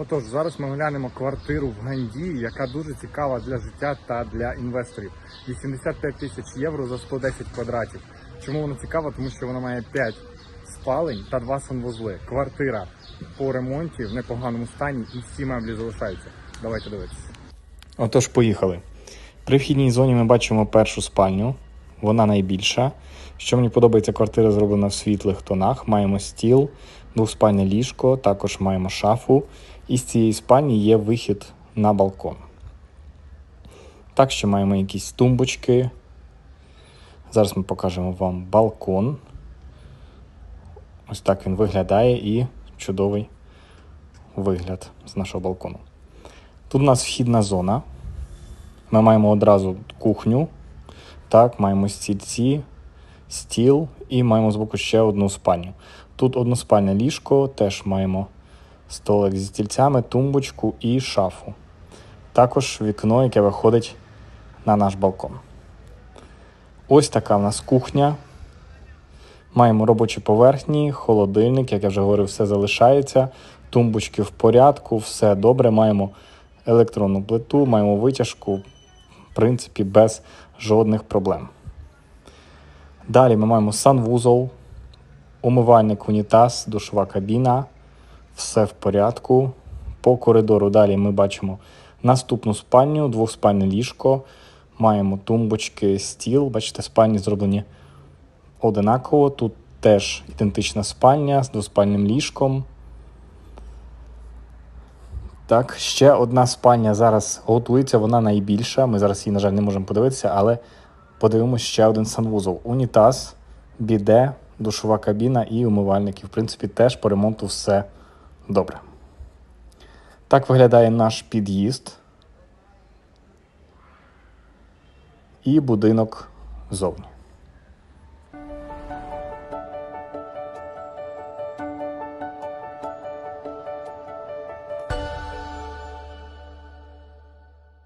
Отож, зараз ми оглянемо квартиру в Ганді, яка дуже цікава для життя та для інвесторів. 85 тисяч євро за 110 квадратів. Чому вона цікава? Тому що вона має 5 спалень та 2 санвузли. Квартира по ремонті в непоганому стані і всі меблі залишаються. Давайте дивитися. Отож, поїхали. При вхідній зоні ми бачимо першу спальню. Вона найбільша. Що мені подобається, квартира зроблена в світлих тонах. Маємо стіл, двоспальне ліжко, також маємо шафу. І з цієї спальні є вихід на балкон. Так, ще маємо якісь тумбочки. Зараз ми покажемо вам балкон. Ось так він виглядає і чудовий вигляд з нашого балкону. Тут у нас вхідна зона. Ми маємо одразу кухню. Так, маємо стільці, стіл і маємо збоку ще одну спальню. Тут односпальне ліжко, теж маємо столик зі стільцями, тумбочку і шафу. Також вікно, яке виходить на наш балкон. Ось така в нас кухня. Маємо робочі поверхні, холодильник, як я вже говорив, все залишається. Тумбочки в порядку, все добре. Маємо електронну плиту, маємо витяжку, в принципі, без жодних проблем. Далі ми маємо санвузол, умивальник, унітаз, душова кабіна. Все в порядку. По коридору далі ми бачимо наступну спальню, двохспальне ліжко. Маємо тумбочки, стіл. Бачите, спальні зроблені одинаково. Тут теж ідентична спальня з двоспальним ліжком. Так, ще одна спальня зараз готується, вона найбільша. Ми зараз її, на жаль, не можемо подивитися, але подивимося ще один санвузол. Унітаз, біде, душова кабіна і умивальники. В принципі, теж по ремонту все добре. Так виглядає наш під'їзд. І будинок ззовні.